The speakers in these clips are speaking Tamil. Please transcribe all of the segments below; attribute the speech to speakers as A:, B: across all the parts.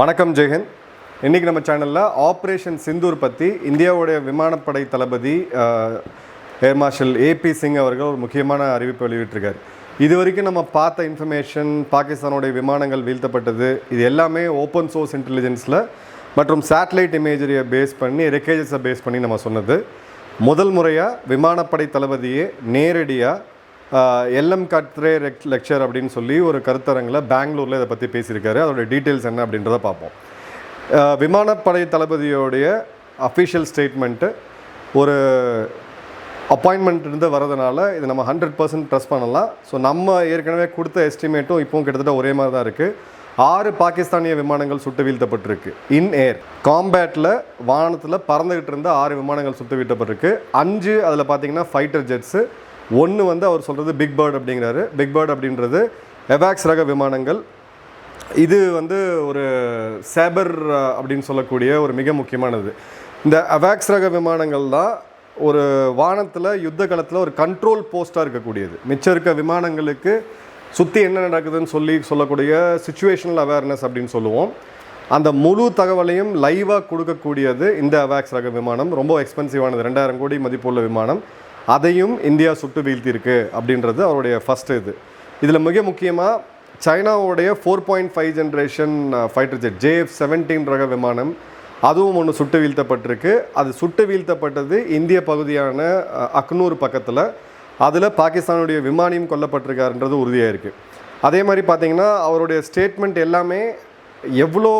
A: வணக்கம் ஜெயஹிந்த் இன்றைக்கி நம்ம சேனலில் ஆப்ரேஷன் சிந்தூர் பற்றி இந்தியாவுடைய விமானப்படை தளபதி ஏர் மார்ஷல் ஏபி சிங் அவர்கள் ஒரு முக்கியமான அறிவிப்பு வெளியிட்டிருக்கார். இது வரைக்கும் நம்ம பார்த்த இன்ஃபர்மேஷன் பாகிஸ்தானுடைய விமானங்கள் வீழ்த்தப்பட்டது இது எல்லாமே ஓப்பன் சோர்ஸ் இன்டெலிஜென்ஸில் மற்றும் சேட்டலைட் இமேஜரியை பேஸ் பண்ணி ரெக்கேஜஸை பேஸ் பண்ணி நம்ம சொன்னது. முதல் முறையாக விமானப்படை தளபதியே நேரடியாக எல்எம் கத்ரே லெக்சர் அப்படின்னு சொல்லி ஒரு கருத்தரங்கில் பெங்களூரில் இதை பற்றி பேசியிருக்காரு. அதோட டீட்டெயில்ஸ் என்ன அப்படின்றத பார்ப்போம். விமானப்படை தளபதியோடைய அஃபிஷியல் ஸ்டேட்மெண்ட்டு ஒரு அப்பாயின்மெண்ட் இருந்து வரதுனால இது நம்ம ஹண்ட்ரட் பர்சன்ட் ட்ரெஸ் பண்ணலாம். ஸோ நம்ம ஏற்கனவே கொடுத்த எஸ்டிமேட்டும் இப்போவும் கிட்டத்தட்ட ஒரே மாதிரி தான் இருக்குது ஆறு பாகிஸ்தானிய விமானங்கள் சுட்டு வீழ்த்தப்பட்டிருக்கு இன் ஏர் காம்பேட்டில் வானத்தில் பறந்துகிட்டு இருந்த ஆறு விமானங்கள் சுட்டு வீழ்த்தப்பட்டிருக்கு. அஞ்சு அதில் பார்த்தீங்கன்னா ஃபைட்டர் ஜெட்ஸு ஒன்று வந்து அவர் சொல்கிறது பிக் பேர்ட் அப்படிங்கிறாரு. பிக் பேர்ட் அப்படின்றது எவாக்ஸ் ரக விமானங்கள். இது வந்து ஒரு சேபர் அப்படின்னு சொல்லக்கூடிய ஒரு மிக முக்கியமானது. இந்த அவாக்ஸ் ரக விமானங்கள் தான் ஒரு வானத்தில் யுத்த காலத்தில் ஒரு கண்ட்ரோல் போஸ்ட்டாக இருக்கக்கூடியது. மிச்சம் இருக்க விமானங்களுக்கு சுற்றி என்ன நடக்குதுன்னு சொல்லி சொல்லக்கூடிய சுச்சுவேஷனல் அவேர்னஸ் அப்படின்னு சொல்லுவோம். அந்த முழு தகவலையும் லைவாக கொடுக்கக்கூடியது இந்த அவாக்ஸ் ரக விமானம். ரொம்ப எக்ஸ்பென்சிவானது ரெண்டாயிரம் கோடி மதிப்புள்ள விமானம். அதையும் இந்தியா சுட்டு வீழ்த்தியிருக்கு அப்படின்றது அவருடைய ஃபஸ்ட் இது. இதில் மிக முக்கியமாக சைனாவுடைய four point five generation fighter jet JF seventeen ரக விமானம் அதுவும் ஒன்று சுட்டு வீழ்த்தப்பட்டிருக்கு. அது சுட்டு வீழ்த்தப்பட்டது இந்திய பகுதியான அக்னூர் பக்கத்தில். அதில் பாகிஸ்தானுடைய விமானியும் கொல்லப்பட்டிருக்காருன்றது உறுதியாக இருக்குது அதே மாதிரி பார்த்திங்கன்னா அவருடைய ஸ்டேட்மெண்ட் எல்லாமே எவ்வளோ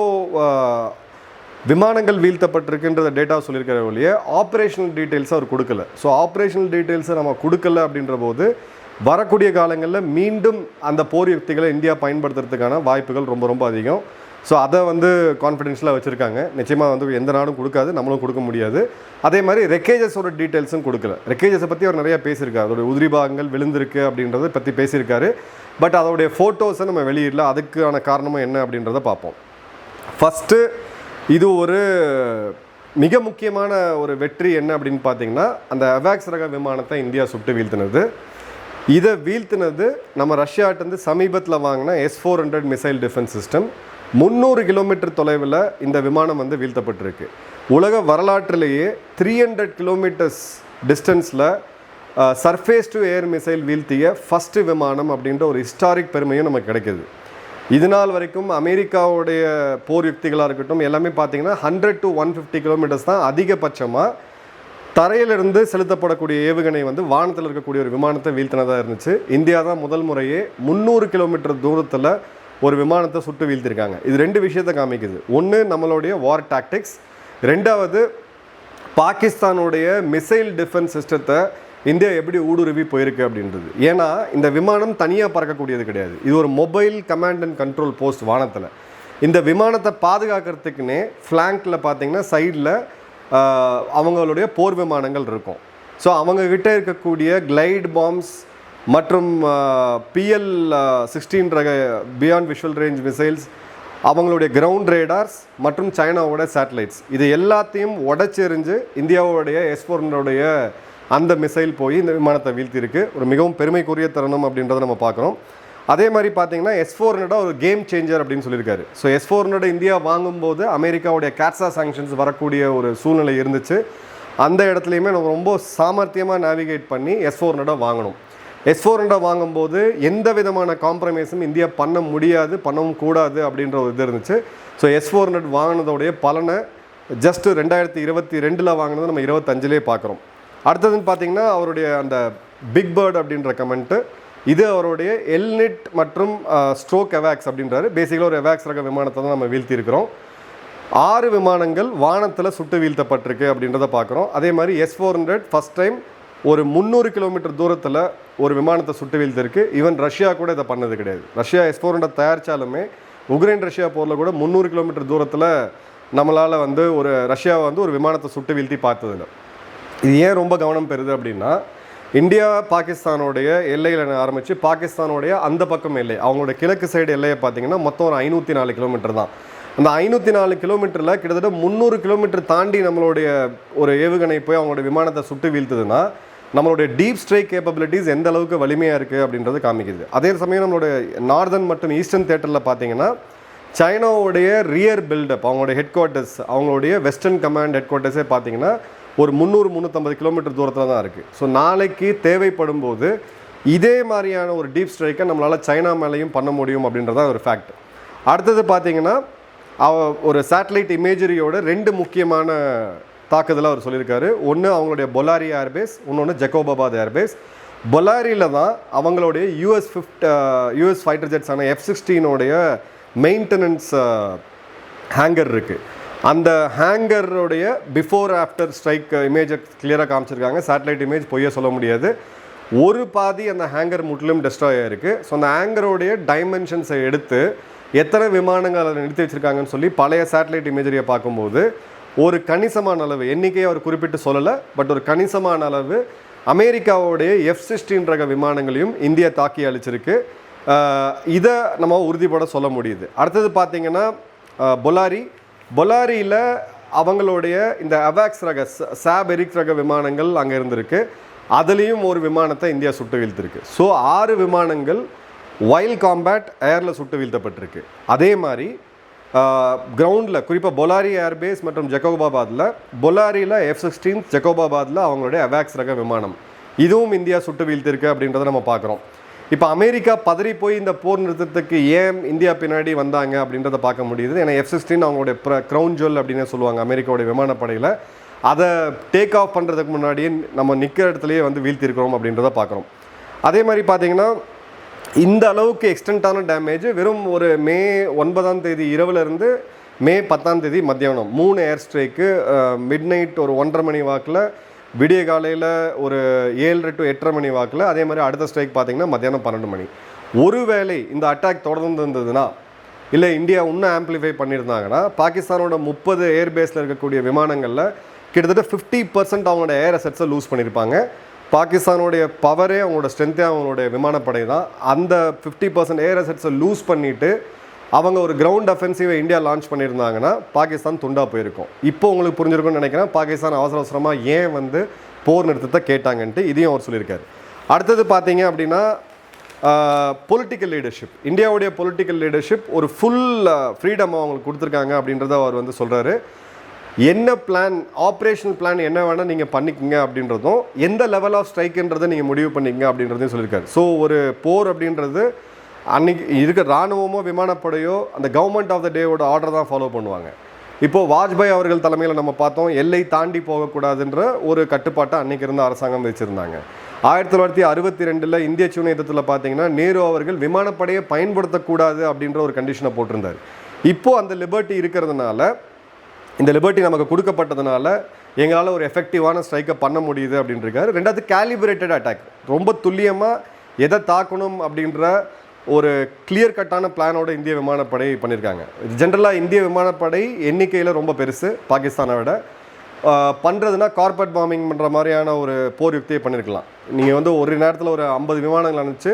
A: விமானங்கள் வீழ்த்தப்பட்டிருக்குன்றத டேட்டா சொல்லியிருக்கிற வழியே ஆப்ரேஷனல் டீட்டெயில்ஸை அவர் கொடுக்கல. ஸோ ஆப்ரேஷனல் டீட்டெயில்ஸை நம்ம கொடுக்கல அப்படின்ற போது வரக்கூடிய காலங்களில் மீண்டும் அந்த போர் யுக்திகளை இந்தியா பயன்படுத்துறதுக்கான வாய்ப்புகள் ரொம்ப ரொம்ப அதிகம். ஸோ அதை வந்து கான்ஃபிடென்ஷியலாக வச்சுருக்காங்க. நிச்சயமாக வந்து எந்த நாடும் கொடுக்காது நம்மளும் கொடுக்க முடியாது. அதே மாதிரி ரெக்கேஜஸோட டீட்டெயில்ஸும் கொடுக்கல. ரெக்கேஜஸை பற்றி அவர் நிறையா பேசியிருக்காரு. அதோட உதிரி பாகங்கள் விழுந்திருக்கு அப்படின்றத பற்றி பேசியிருக்காரு. பட் அதோடைய ஃபோட்டோஸை நம்ம வெளியிடல அதுக்கான காரணமும் என்ன அப்படின்றத பார்ப்போம். ஃபஸ்ட்டு இது ஒரு மிக முக்கியமான ஒரு வெற்றி என்ன அப்படின்னு பார்த்தீங்கன்னா அந்த அவாக்ஸ் ரக விமானத்தை இந்தியா சுட்டு வீழ்த்தினது. இதை வீழ்த்தினது நம்ம ரஷ்யாட்டேருந்து சமீபத்தில் வாங்கின S four hundred missile defence system முந்நூறு கிலோமீட்டர் தொலைவில் இந்த விமானம் வந்து வீழ்த்தப்பட்டிருக்கு. உலக வரலாற்றிலேயே த்ரீ ஹண்ட்ரட் கிலோமீட்டர்ஸ் டிஸ்டன்ஸில் சர்ஃபேஸ் டு ஏர் மிசைல் வீழ்த்திய ஃபஸ்ட்டு விமானம் அப்படின்ற ஒரு ஹிஸ்டாரிக் பெருமையும் நமக்கு கிடைக்கிது. இது நாள் வரைக்கும் அமெரிக்காவுடைய போர் யுக்திகளாக இருக்கட்டும் எல்லாமே பார்த்தீங்கன்னா hundred to one fifty kilometres தான் அதிகபட்சமாக தரையிலிருந்து செலுத்தப்படக்கூடிய ஏவுகணை வந்து வானத்தில் இருக்கக்கூடிய ஒரு விமானத்தை வீழ்த்தினதாக இருந்துச்சு. இந்தியா தான் முதல் முறையே முந்நூறு கிலோமீட்டர் தூரத்தில் ஒரு விமானத்தை சுட்டு வீழ்த்திருக்காங்க. இது ரெண்டு விஷயத்தை காமிக்குது. ஒன்று நம்மளுடைய வார் டாக்டிக்ஸ் ரெண்டாவது பாகிஸ்தானுடைய மிசைல் டிஃபென்ஸ் சிஸ்டத்தை இந்தியா எப்படி ஊடுருவி போயிருக்கு அப்படின்றது. ஏன்னா இந்த விமானம் தனியாக பறக்கக்கூடியது கிடையாது. இது ஒரு mobile command and control post வானத்தில். இந்த விமானத்தை பாதுகாக்கிறதுக்குன்னே ஃப்ளாங்கில் பார்த்தீங்கன்னா சைடில் அவங்களுடைய போர் விமானங்கள் இருக்கும். ஸோ அவங்கக்கிட்ட இருக்கக்கூடிய கிளைட் பாம்ஸ் மற்றும் பிஎல் சிக்ஸ்டீன் ரக பியாண்ட் விஷுவல் ரேஞ்ச் மிசைல்ஸ் அவங்களுடைய கிரவுண்ட் ரேடார்ஸ் மற்றும் சைனாவோட சேட்டலைட்ஸ் இது எல்லாத்தையும் உடச்செறிஞ்சு இந்தியாவுடைய எஸ்போர்னுடைய அந்த மிசைல் போய் இந்த விமானத்தை வீழ்த்தியிருக்கு. ஒரு மிகவும் பெருமைக்குரிய தருணம் அப்படின்றத நம்ம பார்க்குறோம். அதே மாதிரி பார்த்தீங்கன்னா எஸ் ஃபோர் ஒரு கேம் சேஞ்சர் அப்படின்னு சொல்லியிருக்காரு. ஸோ எஸ் ஃபோர் இந்தியா வாங்கும்போது அமெரிக்காவுடைய கேட்ஸா சாங்ஷன்ஸ் வரக்கூடிய ஒரு சூழ்நிலை இருந்துச்சு. அந்த இடத்துலையுமே நம்ம ரொம்ப சாமர்த்தியமாக நேவிகேட் பண்ணி எஸ் ஃபோர் வாங்கணும். எஸ் ஃபோர் வாங்கும்போது எந்த விதமான காம்ப்ரமைஸும் இந்தியா பண்ண முடியாது பண்ணவும் கூடாது அப்படின்ற ஒரு இது இருந்துச்சு. ஸோ எஸ் ஃபோர் ஹண்ட்ரட் வாங்கினதோடைய பலனை ஜஸ்ட் ரெண்டாயிரத்தி இருபத்தி ரெண்டில் வாங்கினது நம்ம இருபத்தஞ்சிலே பார்க்குறோம். அடுத்ததுன்னு பார்த்தீங்கன்னா அவருடைய அந்த பிக் பேர்ட் அப்படின்ற கமெண்ட்டு இது அவருடைய எல்னிட் மற்றும் ஸ்ட்ரோக் எவாக்ஸ் அப்படின்றாரு. பேசிக்கலாக ஒரு எவாக்ஸ் ரக விமானத்தை தான் நம்ம வீழ்த்தியிருக்கிறோம். ஆறு விமானங்கள் வானத்தில் சுட்டு வீழ்த்தப்பட்டிருக்கு அப்படின்றத பார்க்குறோம். அதே மாதிரி S four hundred first time ஒரு முந்நூறு கிலோமீட்டர் தூரத்தில் ஒரு விமானத்தை சுட்டு வீழ்த்திருக்கு. ஈவன் ரஷ்யா கூட இதை பண்ணது கிடையாது. ரஷ்யா எஸ் ஃபோர் ஹண்ட்ரட் தயாரித்தாலுமே உக்ரைன் ரஷ்யா போரில் கூட முந்நூறு கிலோமீட்டர் தூரத்தில் நம்மளால் வந்து ஒரு ரஷ்யாவை வந்து ஒரு விமானத்தை சுட்டு வீழ்த்தி பார்த்ததில்லை. இது ஏன் ரொம்ப கவனம் பெறுது அப்படின்னா இந்தியா பாகிஸ்தானுடைய எல்லையில் ஆரம்பித்து பாகிஸ்தானுடைய அந்த பக்கம் எல்லை அவங்களோட கிழக்கு சைடு எல்லையை பார்த்தீங்கன்னா மொத்தம் ஒரு ஐநூற்றி நாலு கிலோமீட்டர் தான். அந்த ஐநூற்றி நாலு கிலோமீட்டரில் கிட்டத்தட்ட முந்நூறு கிலோமீட்டர் தாண்டி நம்மளுடைய ஒரு ஏவுகணை போய் அவங்களோட விமானத்தை சுட்டு வீழ்த்துதுன்னா நம்மளுடைய டீப் ஸ்ட்ரைக் கேப்பபிலிட்டிஸ் எந்த அளவுக்கு வலிமையாக இருக்குது அப்படின்றது காமிக்குது. அதே சமயம் நம்மளுடைய நார்தன் மற்றும் ஈஸ்டர்ன் தேட்டரில் பார்த்தீங்கன்னா சைனாவுடைய ரியர் பில்டப் அவங்களுடைய ஹெட் குவார்ட்டர்ஸ் அவங்களுடைய வெஸ்டர்ன் கமாண்ட் ஹெட் குவார்ட்டர்ஸே பார்த்தீங்கன்னா ஒரு முந்நூறு முந்நூற்றம்பது கிலோமீட்டர் தூரத்தில் தான் இருக்குது ஸோ நாளைக்கு தேவைப்படும் போது இதே மாதிரியான ஒரு டீப் ஸ்ட்ரைக்கை நம்மளால் சைனா மேலேயும் பண்ண முடியும் அப்படின்றதான் ஒரு ஃபேக்ட் அடுத்தது பார்த்தீங்கன்னா அவ ஒரு சேட்டலைட் இமேஜரியோட ரெண்டு முக்கியமான தாக்குதலை அவர் சொல்லியிருக்காரு. ஒன்று அவங்களுடைய பொலாரி ஏர்பேஸ் இன்னொன்று ஜெக்கோபாபாத் ஏர்பேஸ் பொலாரியில் தான் அவங்களுடைய யூஎஸ் ஃபிஃப்ட் யூஎஸ் ஃபைட்டர் ஜெட்ஸான எஃப் சிக்ஸ்டீனோடைய மெயின்டெனன்ஸ் ஹேங்கர் இருக்குது அந்த ஹேங்கருடைய பிஃபோர் ஆஃப்டர் ஸ்ட்ரைக் இமேஜை கிளியராக காமிச்சிருக்காங்க. சேட்டலைட் இமேஜ் பொய்ய சொல்ல முடியாது. ஒரு பாதி அந்த ஹேங்கர் முற்றிலும் டெஸ்ட்ராய் ஆகிருக்கு ஸோ அந்த ஹேங்கருடைய டைமென்ஷன்ஸை எடுத்து எத்தனை விமானங்கள் அதில் நிறுத்தி வச்சுருக்காங்கன்னு சொல்லி பழைய சேட்டலைட் இமேஜரியை பார்க்கும்போது ஒரு கணிசமான அளவு எண்ணிக்கையை அவர் குறிப்பிட்டு சொல்லலை பட் ஒரு கணிசமான அளவு அமெரிக்காவுடைய எஃப் சிக்ஸ்டீன் ரக விமானங்களையும் இந்தியா தாக்கி அழிச்சிருக்கு. Uh, இதை நம்ம உறுதிப்பட சொல்ல முடியுது. அடுத்தது பார்த்திங்கன்னா பொலாரி uh, பொலாரியில் அவங்களுடைய இந்த அவாக்ஸ் ரக ச- சாப் எரிக் ரக விமானங்கள் அங்கே இருந்திருக்கு. அதுலேயும் ஒரு விமானத்தை இந்தியா சுட்டு வீழ்த்திருக்கு. ஸோ ஆறு விமானங்கள் வைல்ட் காம்பேட் ஏரில் சுட்டு வீழ்த்தப்பட்டிருக்கு. அதே மாதிரி கிரவுண்டில் குறிப்பாக பொலாரி ஏர்பேஸ் மற்றும் ஜெகோபாபாத்தில் பொலாரியில் எஃப் சிக்ஸ்டீன் ஜெகோபாபாத்தில் அவங்களுடைய அவாக்ஸ் ரக விமானம். இதுவும் இந்தியா சுட்டு வீழ்த்திருக்கு அப்படின்றத நம்ம பார்க்குறோம் இப்போ அமெரிக்கா பதறி போய் இந்த போர் நிறுத்தத்துக்கு ஏன் இந்தியா பின்னாடி வந்தாங்க அப்படின்றத பார்க்க முடியுது. ஏன்னா எஃப் சிக்ஸ்டீன் அவங்களுடைய க்ரௌன் ஜுவல் அப்படின்னு சொல்லுவாங்க அமெரிக்காவுடைய விமானப்படையில். அதை டேக் ஆஃப் பண்ணுறதுக்கு முன்னாடியே நம்ம நிற்கிற இடத்துலையே வந்து வீழ்த்திருக்கிறோம் அப்படின்றத பார்க்குறோம். அதே மாதிரி பார்த்தீங்கன்னா இந்த அளவுக்கு எக்ஸ்டென்ட்டான டேமேஜ் வெறும் ஒரு மே ஒன்பதாம் தேதி இரவுலேருந்து மே பத்தாம் தேதி மத்தியானம் மூணு ஏர் ஸ்ட்ரைக்கு மிட் நைட் ஒரு ஒன்றரை மணி வாக்கில் விடிய காலையில் ஒரு ஏழரை டு எட்டரை மணி வாக்கில் அதே மாதிரி அடுத்த ஸ்ட்ரைக் பார்த்தீங்கன்னா மத்தியானம் பன்னெண்டு மணி. ஒருவேளை இந்த அட்டாக் தொடர்ந்து இருந்ததுன்னா இல்லை இந்தியா இன்னும் ஆம்ப்ளிஃபை பண்ணியிருந்தாங்கன்னா பாகிஸ்தானோட முப்பது ஏர்பேஸில் இருக்கக்கூடிய விமானங்களில் கிட்டத்தட்ட ஃபிஃப்டி பர்சன்ட் அவங்களோட ஏர் அசட்ஸை லூஸ் பண்ணியிருப்பாங்க. பாகிஸ்தானுடைய பவரே அவங்களோட ஸ்ட்ரென்த்தே அவங்களுடைய விமானப்படை தான். அந்த ஃபிஃப்டி பர்சன்ட் ஏர் அசட்ஸை லூஸ் பண்ணிவிட்டு அவங்க ஒரு கிரவுண்ட் அஃபென்சிவை இந்தியா லான்ச் பண்ணியிருந்தாங்கன்னா பாகிஸ்தான் துண்டா போயிருக்கும். இப்போ உங்களுக்கு புரிஞ்சிருக்கும்னு நினைக்கிறேன் பாகிஸ்தான் அவசர அவசரமாக ஏன் வந்து போர் நிறுத்தத்தை கேட்டாங்கன்ட்டு இதையும் அவர் சொல்லியிருக்காரு. அடுத்தது பார்த்தீங்க அப்படின்னா பொலிட்டிக்கல் லீடர்ஷிப் இந்தியாவுடைய பொலிட்டிக்கல் லீடர்ஷிப் ஒரு ஃபுல் ஃப்ரீடம் அவங்களுக்கு கொடுத்துருக்காங்க அப்படின்றத அவர் வந்து சொல்கிறாரு என்ன பிளான் ஆப்ரேஷனல் பிளான் என்ன வேணால் நீங்கள் பண்ணிக்கங்க அப்படின்றதும் எந்த லெவல் ஆஃப் ஸ்ட்ரைக்குன்றதை நீங்கள் முடிவு பண்ணிக்கங்க அப்படின்றதையும் சொல்லியிருக்காரு. ஸோ ஒரு போர் அப்படின்றது அன்னைக்கு இருக்க இராணுவமோ விமானப்படையோ அந்த கவர்மெண்ட் ஆஃப் த டேவோட ஆர்டர் தான் ஃபாலோ பண்ணுவாங்க. இப்போது வாஜ்பாய் அவர்கள் தலைமையில் நம்ம பார்த்தோம் எல்லை தாண்டி போகக்கூடாதுன்ற ஒரு கட்டுப்பாட்டை அன்னைக்கு இருந்த அரசாங்கம் வச்சுருந்தாங்க. ஆயிரத்தி தொள்ளாயிரத்தி அறுபத்தி ரெண்டில் இந்திய சீன யுத்தத்தில் பார்த்தீங்கன்னா நேரு அவர்கள் விமானப்படையை பயன்படுத்தக்கூடாது அப்படின்ற ஒரு கண்டிஷனை போட்டிருந்தார். இப்போது அந்த லிபர்ட்டி இருக்கிறதுனால இந்த லிபர்ட்டி நமக்கு கொடுக்கப்பட்டதுனால எங்களால் ஒரு எஃபெக்டிவான ஸ்ட்ரைக்கை பண்ண முடியுது அப்படின்றிருக்காரு. ரெண்டாவது கேலிபரேட்டட் அட்டாக் ரொம்ப துல்லியமாக எதை தாக்கணும் அப்படின்ற ஒரு கிளியர் கட்டான பிளானோட இந்திய விமானப்படை பண்ணியிருக்காங்க ஜென்ரலாக இந்திய விமானப்படை எண்ணிக்கையில் ரொம்ப பெருசு பாகிஸ்தானை விட. பண்ணுறதுனா கார்பரேட் பாம்பிங் பண்ணுற மாதிரியான ஒரு போர் யுக்தியை பண்ணியிருக்கலாம் நீங்கள் வந்து ஒரு நேரத்தில் ஒரு ஐம்பது விமானங்கள் அனுப்பிச்சு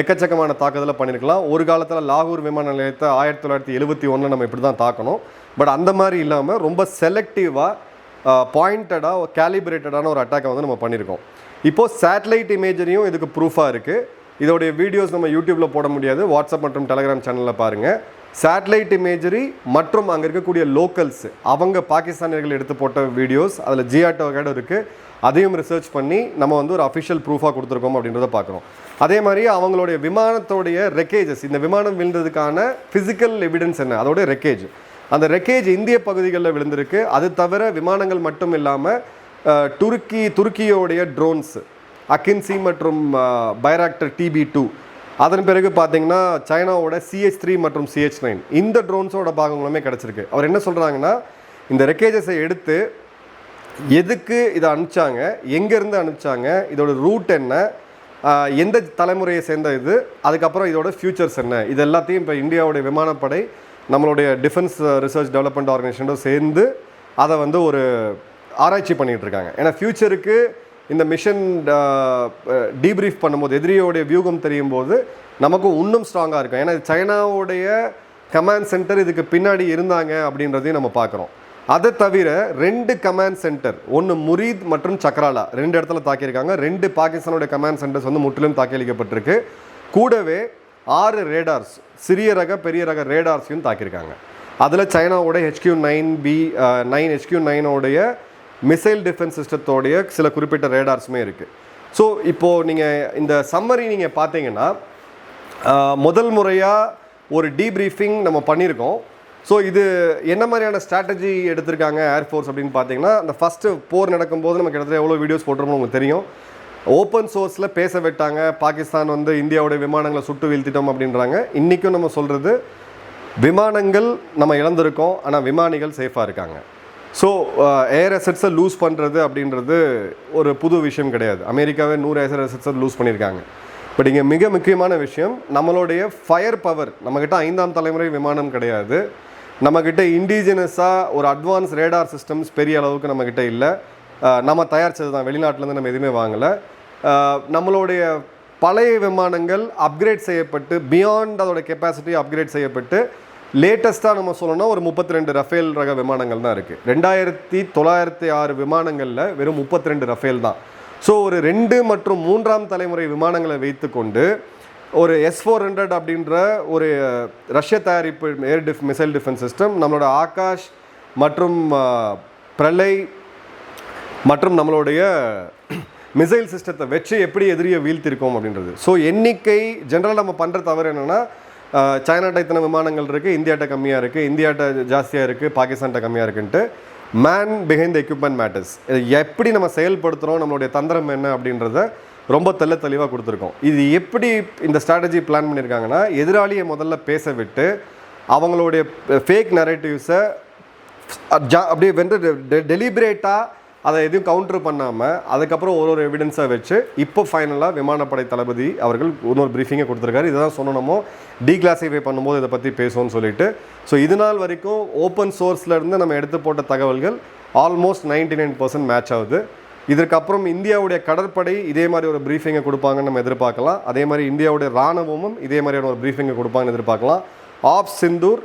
A: எக்கச்சக்கமான தாக்குதலை பண்ணியிருக்கலாம் ஒரு காலத்தில் லாகூர் விமான நிலையத்தை ஆயிரத்தி தொள்ளாயிரத்தி எழுபத்தி ஒன்றில் நம்ம இப்படி தான் தாக்கணும். பட் அந்த மாதிரி இல்லாமல் ரொம்ப செலக்டிவாக பாயிண்டடாக கேலிபரேட்டடான ஒரு அட்டாக்கை வந்து நம்ம பண்ணியிருக்கோம் இப்போது சேட்டலைட் இமேஜரியும் இதுக்கு ப்ரூஃபாக இருக்குது இதோடைய வீடியோஸ் நம்ம யூடியூப்பில் போட முடியாது. வாட்ஸ்அப் மற்றும் டெலகிராம் சேனலில் பாருங்கள் சேட்டலைட் இமேஜரி மற்றும் அங்கே இருக்கக்கூடிய லோக்கல்ஸ் அவங்க பாகிஸ்தானியர்கள் எடுத்து போட்ட வீடியோஸ் அதில் ஜிஆட்டோ கேடு இருக்குது அதையும் ரிசர்ச் பண்ணி நம்ம வந்து ஒரு அஃபிஷியல் ப்ரூஃபாக கொடுத்துருக்கோம் அப்படின்றத பார்க்குறோம். அதே மாதிரி அவங்களுடைய விமானத்தோடைய ரெக்கேஜஸ் இந்த விமானம் விழுந்ததுக்கான ஃபிசிக்கல் எவிடன்ஸ் என்ன? அதோடைய ரெக்கேஜ் அந்த ரெக்கேஜ் இந்திய பகுதிகளில் விழுந்திருக்கு. அது தவிர விமானங்கள் மட்டும் இல்லாமல் துருக்கி துருக்கியோடைய ட்ரோன்ஸ் அக்கின்சி மற்றும் பைராக்டர் டிபி டூ அதன் பிறகு பார்த்தீங்கன்னா சைனாவோட சிஹெச் த்ரீ மற்றும் சிஹெச் நைன் இந்த ட்ரோன்ஸோட பாகங்களுமே கிடச்சிருக்கு. அவர் என்ன சொல்கிறாங்கன்னா இந்த ரெக்கேஜஸை எடுத்து எதுக்கு இதை அனுப்பிச்சாங்க எங்கேருந்து அனுப்பிச்சாங்க இதோட ரூட் என்ன எந்த தலைமுறையை சேர்ந்த இது அதுக்கப்புறம் இதோட ஃப்யூச்சர்ஸ் என்ன இது எல்லாத்தையும் இப்போ இந்தியாவுடைய விமானப்படை நம்மளுடைய டிஃபென்ஸ் ரிசர்ச் டெவலப்மெண்ட் ஆர்கனைசேஷனோட சேர்ந்து அதை வந்து ஒரு ஆராய்ச்சி பண்ணிகிட்டு இருக்காங்க. ஏன்னா ஃப்யூச்சருக்கு இந்த மிஷன் டீப்ரீஃப் uh, uh, பண்ணும்போது எதிரியோடைய வியூகம் தெரியும் போது நமக்கும் இன்னும் ஸ்ட்ராங்காக இருக்கும். ஏன்னா சைனாவுடைய கமாண்ட் சென்டர் இதுக்கு பின்னாடி இருந்தாங்க அப்படின்றதையும் நம்ம பார்க்குறோம். அதை தவிர ரெண்டு கமாண்ட் சென்டர் ஒன்று முரீத் மற்றும் சக்ராலா ரெண்டு இடத்துல தாக்கியிருக்காங்க. ரெண்டு பாகிஸ்தானோட கமாண்ட் சென்டர்ஸ் வந்து முற்றிலும் தாக்கியளிக்கப்பட்டிருக்கு. கூடவே ஆறு ரேடார்ஸ் சிறிய ரக பெரிய ரக ரேடார்ஸையும் தாக்கியிருக்காங்க. அதில் சைனாவோட HQ nine B nine HQ நைனோடைய missile defence சிஸ்டத்தோடைய சில குறிப்பிட்ட ரேடார்ஸுமே இருக்குது ஸோ இப்போது நீங்கள் இந்த சம்மரி நீங்கள் பார்த்தீங்கன்னா முதல் முறையாக ஒரு டீப்ரீஃபிங் நம்ம பண்ணியிருக்கோம் ஸோ இது என்ன மாதிரியான ஸ்ட்ராட்டஜி எடுத்திருக்காங்க ஏர்ஃபோர்ஸ் அப்படின்னு பார்த்தீங்கன்னா அந்த ஃபஸ்ட்டு போர் நடக்கும்போது நமக்கு கிட்டத்தட்ட எவ்வளோ வீடியோஸ் போட்டிருப்போம் உங்களுக்கு தெரியும். ஓப்பன் சோர்ஸில் பேச விட்டாங்க. பாகிஸ்தான் வந்து இந்தியாவுடைய விமானங்களை சுட்டு வீழ்த்திட்டோம் அப்படின்றாங்க. இன்றைக்கும் நம்ம சொல்கிறது விமானங்கள் நம்ம இழந்திருக்கோம். ஆனால் விமானிகள் சேஃபாக இருக்காங்க. ஸோ ஏர் அசட்ஸை லூஸ் பண்ணுறது அப்படின்றது ஒரு புது விஷயம் கிடையாது. அமெரிக்காவே நூறு ஏர் அசட்ஸை லூஸ் பண்ணியிருக்காங்க. பட் இங்கே மிக முக்கியமான விஷயம் நம்மளுடைய ஃபயர் பவர் நம்மக்கிட்ட ஐந்தாம் தலைமுறை விமானம் கிடையாது. நம்மக்கிட்ட இண்டிஜினஸாக ஒரு அட்வான்ஸ் ரேடார் சிஸ்டம்ஸ் பெரிய அளவுக்கு நம்மக்கிட்ட இல்லை. நம்ம தயாரிச்சது தான். வெளிநாட்டிலேருந்து நம்ம எதுவுமே வாங்கலை. நம்மளுடைய பழைய விமானங்கள் அப்கிரேட் செய்யப்பட்டு பியாண்ட் அதோட கெப்பாசிட்டி அப்கிரேட் செய்யப்பட்டு லேட்டஸ்ட்டாக நம்ம சொல்லணும்னா ஒரு முப்பத்தி ரெண்டு ரஃபேல் ரக விமானங்கள் தான் இருக்குது ரெண்டாயிரத்தி தொள்ளாயிரத்தி ஆறு விமானங்களில் வெறும் முப்பத்தி ரெண்டு ரஃபேல் தான். ஸோ ஒரு ரெண்டு மற்றும் மூன்றாம் தலைமுறை விமானங்களை வைத்துக்கொண்டு ஒரு எஸ் ஃபோர் ஹண்ட்ரட் அப்படின்ற ஒரு ரஷ்ய தயாரிப்பு air def missile defence system நம்மளோட ஆகாஷ் மற்றும் பிரலை மற்றும் நம்மளுடைய மிசைல் சிஸ்டத்தை வச்சு எப்படி எதிரியை வீழ்த்திருக்கோம் அப்படின்றது. ஸோ எண்ணிக்கை ஜென்ரலாக நம்ம பண்ணுற தவறு என்னென்னா சைனாட்ட இத்தனை விமானங்கள் இருக்குது இந்தியாட்ட கம்மியாக இருக்குது இந்தியாட்ட ஜாஸ்தியாக இருக்குது பாகிஸ்தான்ட்ட கம்மியாக இருக்குன்ட்டு மேன் பிஹைண்ட் எக்யூப்மெண்ட் மேட்டர்ஸ் எப்படி நம்ம செயல்படுத்துகிறோம் நம்மளுடைய தந்திரம் என்ன அப்படின்றத ரொம்ப தெல்ல தெளிவாக கொடுத்துருக்கோம். இது எப்படி இந்த ஸ்ட்ராட்டஜி பிளான் பண்ணியிருக்காங்கன்னா எதிராளியை முதல்ல பேச விட்டு அவங்களுடைய ஃபேக் நரேட்டிவ்ஸை ஜா- அப்படியே வந்து டெலிபரேட்டாக அதை எதுவும் கவுண்டர் பண்ணாமல் அதுக்கப்புறம் ஒரு ஒரு எவிடன்ஸாக வச்சு இப்போ ஃபைனலாக விமானப்படை தளபதி அவர்கள் இன்னொரு ப்ரீஃபிங்கை கொடுத்துருக்காரு. இதுதான் சொன்னோமோ டீக்ளாசிஃபை பண்ணும்போது இதை பற்றி பேசுவோம்னு சொல்லிட்டு. ஸோ இது நாள் வரைக்கும் ஓப்பன் சோர்ஸ்லேருந்து நம்ம எடுத்து போட்ட தகவல்கள் almost ninety nine percent match ஆகுது. இதற்கப்புறம் இந்தியாவுடைய கடற்படை இதே மாதிரி ஒரு ப்ரீஃபிங்கை கொடுப்பாங்கன்னு நம்ம எதிர்பார்க்கலாம். அதே மாதிரி இந்தியாவுடைய ராணுவமும் இதே மாதிரியான ஒரு ப்ரீஃபிங்கை கொடுப்பாங்கன்னு எதிர்பார்க்கலாம். ஆப் சிந்தூர்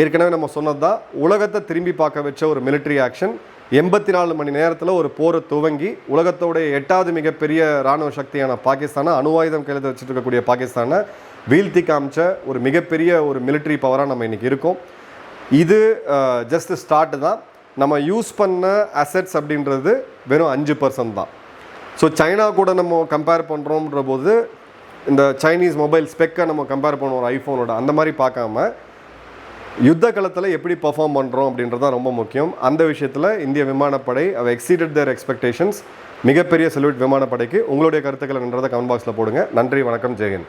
A: ஏற்கனவே நம்ம சொன்னது தான் உலகத்தை திரும்பி பார்க்க வச்ச ஒரு மிலிட்ரி ஆக்ஷன் எண்பத்தி நாலு மணி நேரத்தில் ஒரு போரை துவங்கி உலகத்தோடைய எட்டாவது மிகப்பெரிய ராணுவ சக்தியான பாகிஸ்தானை அணு ஆயுதம் கையில் வச்சுட்டு இருக்கக்கூடிய பாகிஸ்தானை வீழ்த்தி காமிச்ச ஒரு மிகப்பெரிய ஒரு மிலிட்ரி பவராக நம்ம இன்னைக்கு இருக்கோம். இது ஜஸ்ட் ஸ்டார்ட் தான். நம்ம யூஸ் பண்ண அசெட்ஸ் அப்படின்றது வெறும் அஞ்சு பர்சன்ட் தான். ஸோ சைனா கூட நம்ம கம்பேர் பண்ணுறோன்ற போது இந்த சைனீஸ் மொபைல் ஸ்பெக்கை நம்ம கம்பேர் பண்ணுவோம் ஐஃபோனோட அந்த மாதிரி பார்க்காம யுத்த களத்தில் எப்படி பர்ஃபார்ம் பண்ணுறோம் அப்படின்றது தான் ரொம்ப முக்கியம். அந்த விஷயத்தில் இந்திய விமானப்படை அவ எக்ஸீடட் தேர் எக்ஸ்பெக்டேஷன்ஸ் மிகப்பெரிய செல்யூட் விமானப்படைக்கு. உங்களுடைய கருத்துக்கள் என்றதை கமெண்ட் பாக்ஸில் போடுங்க. நன்றி வணக்கம் ஜெயஹிந்த்.